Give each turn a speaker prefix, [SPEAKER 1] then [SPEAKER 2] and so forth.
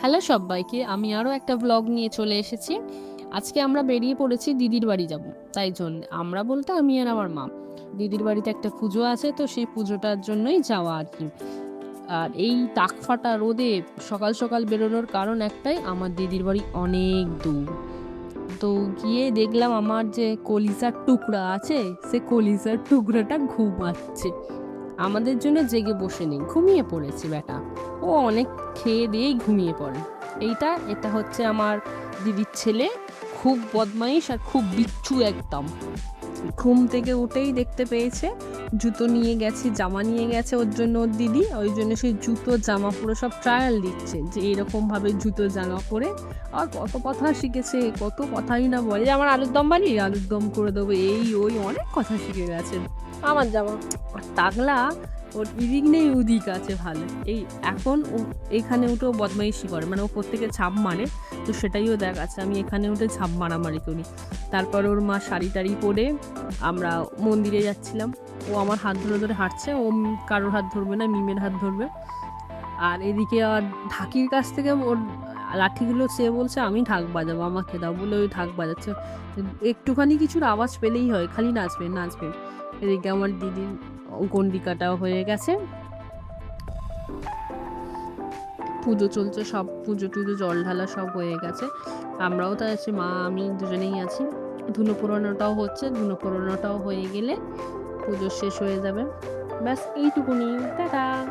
[SPEAKER 1] Hello সবাইকে, আমি আরও একটা ব্লগ নিয়ে চলে এসেছি। আজকে আমরা বেরিয়ে পড়েছি দিদির বাড়ি যাব। তাই জন্য আমরা বলতে আমি আর আমার মা। দিদির বাড়িতে একটা পুজো আছে, তো সেই পুজোটার জন্যই যাওয়া আর কি। আর এই টাকফাটা রোদে সকাল সকাল বেরোনোর কারণ একটাই, আমার দিদির বাড়ি অনেক দূর। তো গিয়ে দেখলাম আমার যে কলিজার টুকরা আছে, সে কলিজার টুকরাটা ঘুমাচ্ছে। আমাদের জন্য জেগে বসে নেই, ঘুমিয়ে পড়েছে বেটা। ও অনেক খেয়ে দিয়েই ঘুমিয়ে পড়ে। এইটা এটা হচ্ছে আমার দিদির ছেলে খুব বদমাইশ আর খুব বিচ্ছু একদম। ঘুম থেকে উঠেই দেখতে পেয়েছে জুতো নিয়ে গেছে জামা নিয়ে গেছে ওর জন্য ওর দিদি ওই জন্য সেই জুতো জামা পুরো সব ট্রায়াল দিচ্ছে যে এরকম ভাবে জুতো জামা পরে আর কত কথা শিখেছে কত কথাই না বলে। যে আমার আলুর দম বাড়ি আলুর দম করে দেবো এই ওই অনেক কথা শিখে গেছে।
[SPEAKER 2] আমার জামা।
[SPEAKER 1] আর তাগলা ওর ইদিক নেই উদিক আছে ভালো। এই এখন ও এখানে উঠেও বদমাইশি করে মানে ও প্রত্যেকে ছাপ মারে, তো সেটাইও দেখাচ্ছে। আমি এখানে উঠে ছাপ মারামারি করি। তারপর ওর মা শাড়ি টাড়ি পরে আমরা মন্দিরে যাচ্ছিলাম। ও আমার হাত ধরে ধরে হাঁটছে, ও কারোর হাত ধরবে না, মিমের হাত ধরবে। আর এদিকে আর ঢাকির কাছ থেকে ওর লাঠিগুলো সে বলছে, আমি ঢাক বাজাবো, আমাকে দাও। বলে ওই ঢাক বাজাচ্ছে। একটুখানি কিছুর আওয়াজ পেলেই হয়, খালি নাচবে নাচবে। এদিকে আমার দিদির গন্ডিকাটাও হয়ে গেছে। পুজো চলছে, সব পুজো টুজো, জল ঢালা সব হয়ে গেছে। আমরাও তো আছি, মা, আমি দুজনেই আছি। ধুনো পোড়ানোটাও হচ্ছে, ধুনো পোড়ানোটাও হয়ে গেলে পুজো শেষ হয়ে যাবে। ব্যাস, এইটুকুনি। টাটা!